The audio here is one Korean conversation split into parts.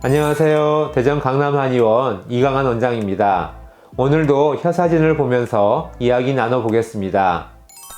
안녕하세요. 대전 강남 한의원 이강한 원장입니다. 오늘도 혀 사진을 보면서 이야기 나눠보겠습니다.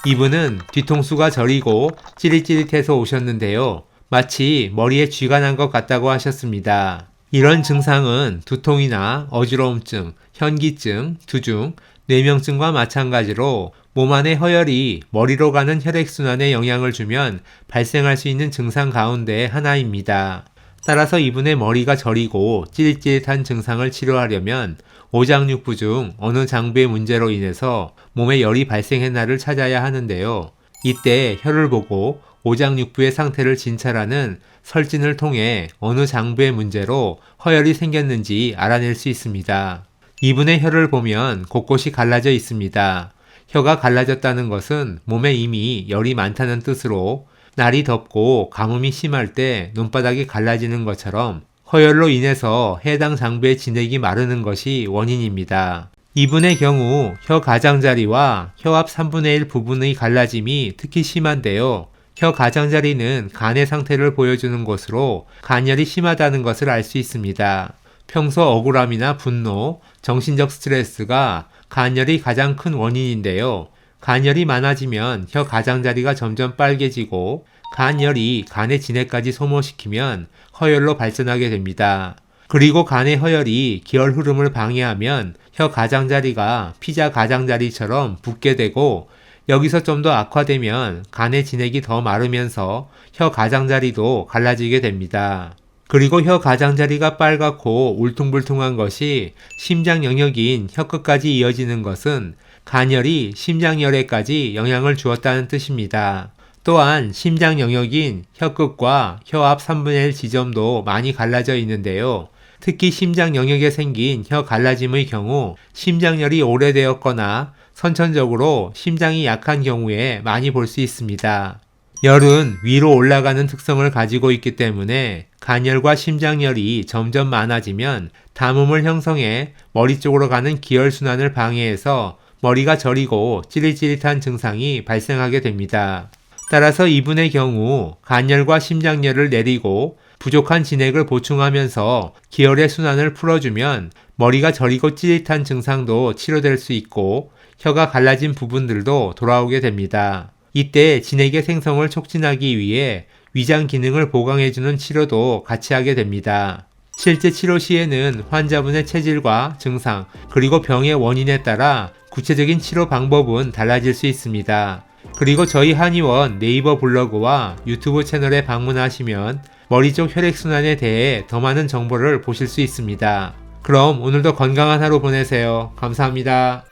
이분은 뒤통수가 저리고 찌릿찌릿해서 오셨는데요. 마치 머리에 쥐가 난 것 같다고 하셨습니다. 이런 증상은 두통이나 어지러움증, 현기증, 두중, 뇌명증과 마찬가지로 몸 안의 허혈이 머리로 가는 혈액순환에 영향을 주면 발생할 수 있는 증상 가운데 하나입니다. 따라서 이분의 머리가 저리고 찌릿찌릿한 증상을 치료하려면 오장육부 중 어느 장부의 문제로 인해서 몸에 열이 발생했나를 찾아야 하는데요. 이때 혀를 보고 오장육부의 상태를 진찰하는 설진을 통해 어느 장부의 문제로 허열이 생겼는지 알아낼 수 있습니다. 이분의 혀를 보면 곳곳이 갈라져 있습니다. 혀가 갈라졌다는 것은 몸에 이미 열이 많다는 뜻으로 날이 덥고 가뭄이 심할 때 눈바닥이 갈라지는 것처럼 허열로 인해서 해당 장부의 진액이 마르는 것이 원인입니다. 이분의 경우 혀 가장자리와 혀 앞 3분의 1 부분의 갈라짐이 특히 심한데요. 혀 가장자리는 간의 상태를 보여주는 곳으로 간열이 심하다는 것을 알 수 있습니다. 평소 억울함이나 분노, 정신적 스트레스가 간열이 가장 큰 원인인데요. 간열이 많아지면 혀 가장자리가 점점 빨개지고 간열이 간의 진액까지 소모시키면 허열로 발전하게 됩니다. 그리고 간의 허열이 기혈 흐름을 방해하면 혀 가장자리가 피자 가장자리처럼 붓게 되고 여기서 좀 더 악화되면 간의 진액이 더 마르면서 혀 가장자리도 갈라지게 됩니다. 그리고 혀 가장자리가 빨갛고 울퉁불퉁한 것이 심장 영역인 혀끝까지 이어지는 것은 간열이 심장열에까지 영향을 주었다는 뜻입니다. 또한 심장 영역인 혀끝과 혀 앞 3분의 1 지점도 많이 갈라져 있는데요. 특히 심장 영역에 생긴 혀 갈라짐의 경우 심장열이 오래되었거나 선천적으로 심장이 약한 경우에 많이 볼 수 있습니다. 열은 위로 올라가는 특성을 가지고 있기 때문에 간열과 심장열이 점점 많아지면 담음을 형성해 머리 쪽으로 가는 기혈순환을 방해해서 머리가 저리고 찌릿찌릿한 증상이 발생하게 됩니다. 따라서 이분의 경우 간열과 심장열을 내리고 부족한 진액을 보충하면서 기혈의 순환을 풀어주면 머리가 저리고 찌릿한 증상도 치료될 수 있고 혀가 갈라진 부분들도 돌아오게 됩니다. 이때 진액의 생성을 촉진하기 위해 위장 기능을 보강해주는 치료도 같이 하게 됩니다. 실제 치료 시에는 환자분의 체질과 증상, 그리고 병의 원인에 따라 구체적인 치료 방법은 달라질 수 있습니다. 그리고 저희 한의원 네이버 블로그와 유튜브 채널에 방문하시면 머리 쪽 혈액순환에 대해 더 많은 정보를 보실 수 있습니다. 그럼 오늘도 건강한 하루 보내세요. 감사합니다.